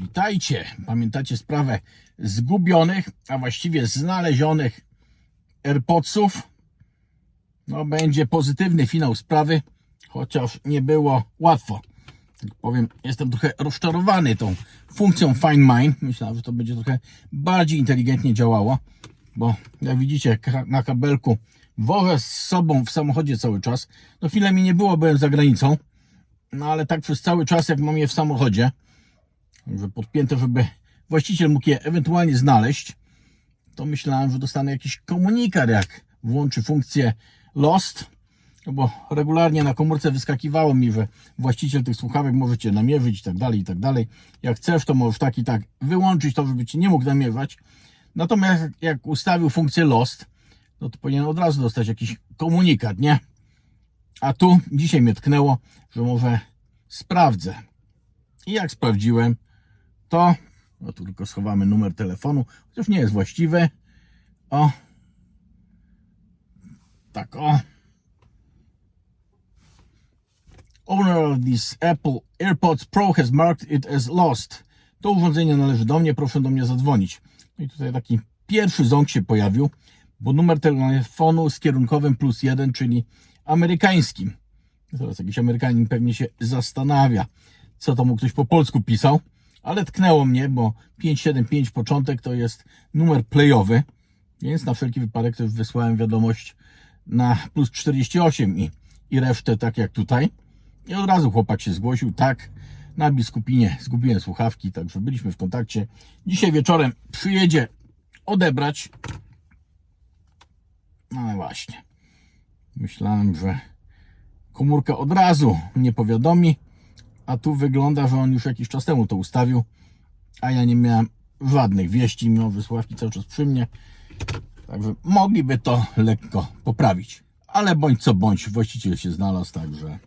Witajcie. Pamiętacie sprawę zgubionych, a właściwie znalezionych AirPodsów? No, będzie pozytywny finał sprawy, chociaż nie było łatwo. Tak powiem, jestem trochę rozczarowany tą funkcją Find Mine. Myślałem, że to będzie trochę bardziej inteligentnie działało, bo jak widzicie na kabelku wożę z sobą w samochodzie cały czas. No chwilę mi nie było, byłem za granicą, no ale tak przez cały czas, jak mam je w samochodzie, podpięte, żeby właściciel mógł je ewentualnie znaleźć, to myślałem, że dostanę jakiś komunikat, jak włączy funkcję Lost, no bo regularnie na komórce wyskakiwało mi, że właściciel tych słuchawek możecie namierzyć i tak dalej, i tak dalej. Jak chcesz, to możesz tak i tak wyłączyć to, żeby cię nie mógł namierzać. Natomiast jak ustawił funkcję Lost, no to powinien od razu dostać jakiś komunikat, nie? A tu dzisiaj mnie tknęło, że może sprawdzę. I jak sprawdziłem, to no tu tylko schowamy numer telefonu, chociaż nie jest właściwy. O. Tak, o. Owner of this Apple AirPods Pro has marked it as lost. To urządzenie należy do mnie, proszę do mnie zadzwonić. No i tutaj taki pierwszy ząg się pojawił, bo numer telefonu z kierunkowym plus jeden, czyli amerykańskim. Teraz jakiś Amerykanin pewnie się zastanawia, co to mu ktoś po polsku pisał, ale tknęło mnie, bo 575 początek to jest numer playowy, więc na wszelki wypadek też wysłałem wiadomość na plus 48 i, i resztę tak jak tutaj. I od razu chłopak się zgłosił, tak, na biskupinie zgubiłem słuchawki, także byliśmy w kontakcie. Dzisiaj wieczorem przyjedzie odebrać. No właśnie. Myślałem, że komórka od razu mnie powiadomi, a tu wygląda, że on już jakiś czas temu to ustawił, a ja nie miałem żadnych wieści, mimo że słuchawki cały czas przy mnie. Także mogliby to lekko poprawić. Ale bądź co bądź, właściciel się znalazł, także